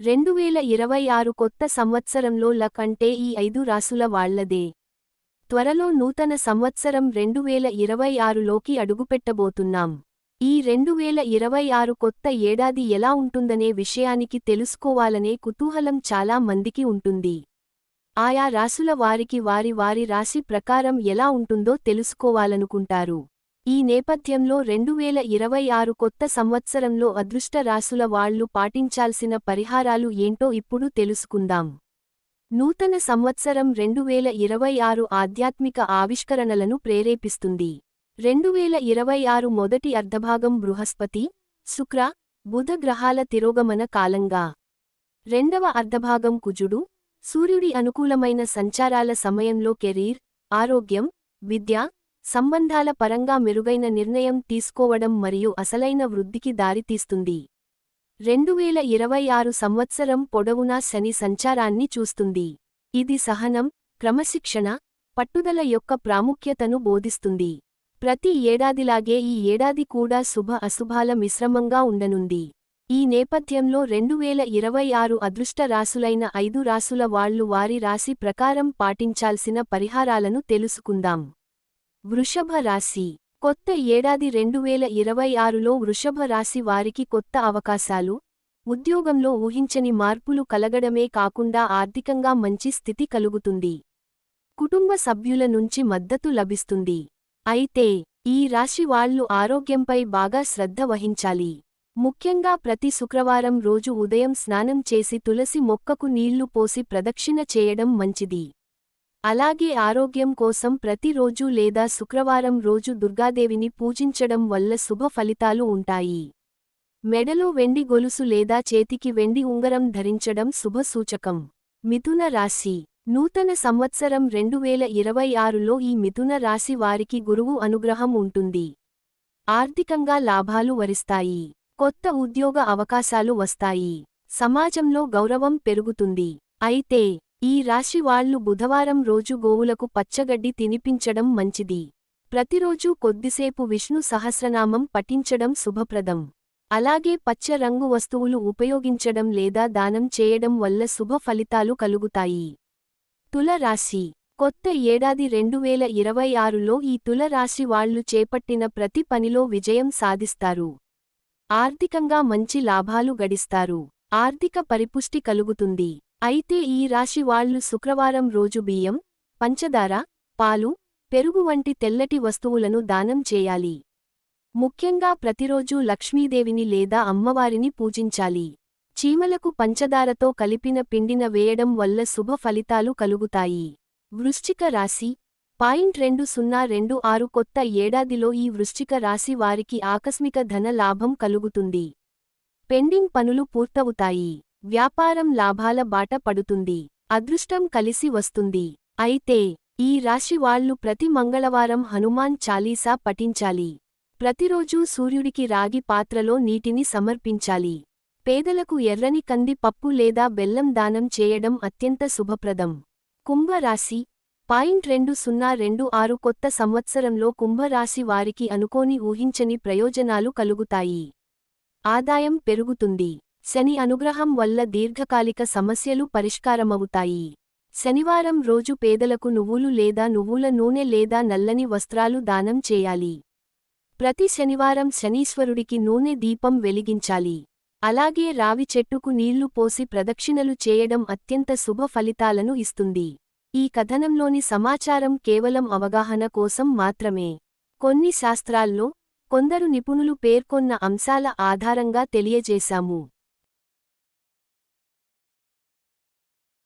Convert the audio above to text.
రెండువేల ఇరవై ఆరు కొత్త సంవత్సరంలో ల కంటే ఈ ఐదు రాసుల వాళ్ళదే. త్వరలో నూతన సంవత్సరం రెండువేల ఇరవై ఆరులోకి అడుగుపెట్టబోతున్నాం. ఈ రెండువేల ఇరవై ఆరు కొత్త ఏడాది ఎలా ఉంటుందనే విషయానికి తెలుసుకోవాలనే కుతూహలం చాలా మందికి ఉంటుంది. ఆయా రాసుల వారికి వారి వారి రాశి ప్రకారం ఎలా ఉంటుందో తెలుసుకోవాలనుకుంటారు. ఈ నేపథ్యంలో రెండువేల ఇరవై ఆరు కొత్త సంవత్సరంలో అదృష్ట రాసుల వాళ్ళు పాటించాల్సిన పరిహారాలు ఏంటో ఇప్పుడు తెలుసుకుందాం. నూతన సంవత్సరం రెండువేల ఇరవై ఆరు ఆధ్యాత్మిక ఆవిష్కరణలను ప్రేరేపిస్తుంది. రెండువేల ఇరవై ఆరు మొదటి అర్ధభాగం బృహస్పతి శుక్ర బుధ గ్రహాల తిరోగమన కాలంగా. రెండవ అర్ధభాగం కుజుడు సూర్యుడి అనుకూలమైన సంచారాల సమయంలో కెరీర్ ఆరోగ్యం విద్య సంబంధాల పరంగా మెరుగైన నిర్ణయం తీసుకోవడం మరియు అసలైన వృద్ధికి దారితీస్తుంది రెండువేల ఇరవై ఆరు సంవత్సరం పొడవునా శని సంచారాన్ని చూస్తుంది. ఇది సహనం క్రమశిక్షణ పట్టుదల యొక్క ప్రాముఖ్యతను బోధిస్తుంది. ప్రతి ఏడాదిలాగే ఈ ఏడాది కూడా శుభ అశుభాల మిశ్రమంగా ఉండనుంది. ఈ నేపథ్యంలో రెండువేల ఇరవై ఆరు అదృష్ట రాసులైన ఐదు రాసుల వాళ్ళు వారి రాశి ప్రకారం పాటించాల్సిన పరిహారాలను తెలుసుకుందాం. వృషభ రాశి. కొత్త ఏడాది రెండువేల ఇరవై ఆరులో వృషభ రాశి వారికి కొత్త అవకాశాలు. ఉద్యోగంలో ఊహించని మార్పులు కలగడమే కాకుండా ఆర్థికంగా మంచి స్థితి కలుగుతుంది. కుటుంబ సభ్యుల నుంచి మద్దతు లభిస్తుంది. అయితే ఈ రాశి వాళ్ళు ఆరోగ్యంపై బాగా శ్రద్ధ వహించాలి. ముఖ్యంగా ప్రతి శుక్రవారం రోజు ఉదయం స్నానం చేసి తులసి మొక్కకు నీళ్ళు పోసి ప్రదక్షిణ చేయడం మంచిది. అలాగే ఆరోగ్యం కోసం ప్రతిరోజు లేదా శుక్రవారం రోజు దుర్గాదేవిని పూజించడం వల్ల శుభ ఫలితాలు ఉంటాయి. మెడలో వెండి గొలుసు లేదా చేతికి వెండి ఉంగరం ధరించడం శుభ సూచకం. మిథున రాశి. నూతన సంవత్సరం రెండువేల ఇరవై ఆరులో ఈ మిథున రాశి వారికి గురువు అనుగ్రహం ఉంటుంది. ఆర్థికంగా లాభాలు వరిస్తాయి. కొత్త ఉద్యోగ అవకాశాలు వస్తాయి. సమాజంలో గౌరవం పెరుగుతుంది. అయితే ఈ రాశి వాళ్ళు బుధవారం రోజు గోవులకు పచ్చగడ్డి తినిపించడం మంచిది. ప్రతిరోజూ కొద్దిసేపు విష్ణు సహస్రనామం పఠించడం శుభప్రదం. అలాగే పచ్చ రంగు వస్తువులు ఉపయోగించడం లేదా దానం చేయడం వల్ల శుభ ఫలితాలు కలుగుతాయి. తుల రాశి. కొత్త ఏడాది రెండువేల ఇరవై ఆరులో ఈ తులరాశి వాళ్ళు చేపట్టిన ప్రతి పనిలో విజయం సాధిస్తారు. ఆర్థికంగా మంచి లాభాలు గడిస్తారు. ఆర్థిక పరిపుష్టి కలుగుతుంది. అయితే ఈ రాశి వాళ్ళు శుక్రవారం రోజు బియ్యం పంచదార పాలు పెరుగు వంటి తెల్లటి వస్తువులను దానం చేయాలి. ముఖ్యంగా ప్రతిరోజూ లక్ష్మీదేవిని లేదా అమ్మవారిని పూజించాలి. చీమలకు పంచదారతో కలిపిన పిండిన వేయడం వల్ల శుభ ఫలితాలు కలుగుతాయి. వృశ్చిక రాశి పాయింట్ రెండు సున్నా రెండు ఆరు కొత్త ఏడాదిలో ఈ వృశ్చిక రాశి వారికి ఆకస్మిక ధన లాభం కలుగుతుంది. పెండింగ్ పనులు పూర్తవుతాయి. వ్యాపారం లాభాల బాట పడుతుంది అదృష్టం కలిసి వస్తుంది. అయితే ఈ రాశివాళ్ళు ప్రతి మంగళవారం హనుమాన్ చాలీసా పఠించాలి. ప్రతిరోజూ సూర్యుడికి రాగి పాత్రలో నీటిని సమర్పించాలి. పేదలకు ఎర్రని కంది పప్పు లేదా బెల్లం దానం చేయడం అత్యంత శుభప్రదం. కుంభరాశి పాయింట్ రెండు సున్నా రెండు ఆరు కొత్త సంవత్సరంలో కుంభరాశి వారికి అనుకోని ఊహించని ప్రయోజనాలు కలుగుతాయి. ఆదాయం పెరుగుతుంది. శని అనుగ్రహం వల్ల దీర్ఘకాలిక సమస్యలు పరిష్కారమవుతాయి. శనివారం రోజు పేదలకు నువ్వులు లేదా నువ్వుల నూనె లేదా నల్లని వస్త్రాలు దానం చేయాలి. ప్రతి శనివారం శనీశ్వరుడికి నూనె దీపం వెలిగించాలి. అలాగే రావి చెట్టుకు నీళ్ళు పోసి ప్రదక్షిణలు చేయడం అత్యంత శుభ ఫలితాలను ఇస్తుంది. ఈ కథనంలోని సమాచారం కేవలం అవగాహన కోసం మాత్రమే. కొన్ని శాస్త్రాల్లో కొందరు నిపుణులు పేర్కొన్న అంశాల ఆధారంగా తెలియజేశాము.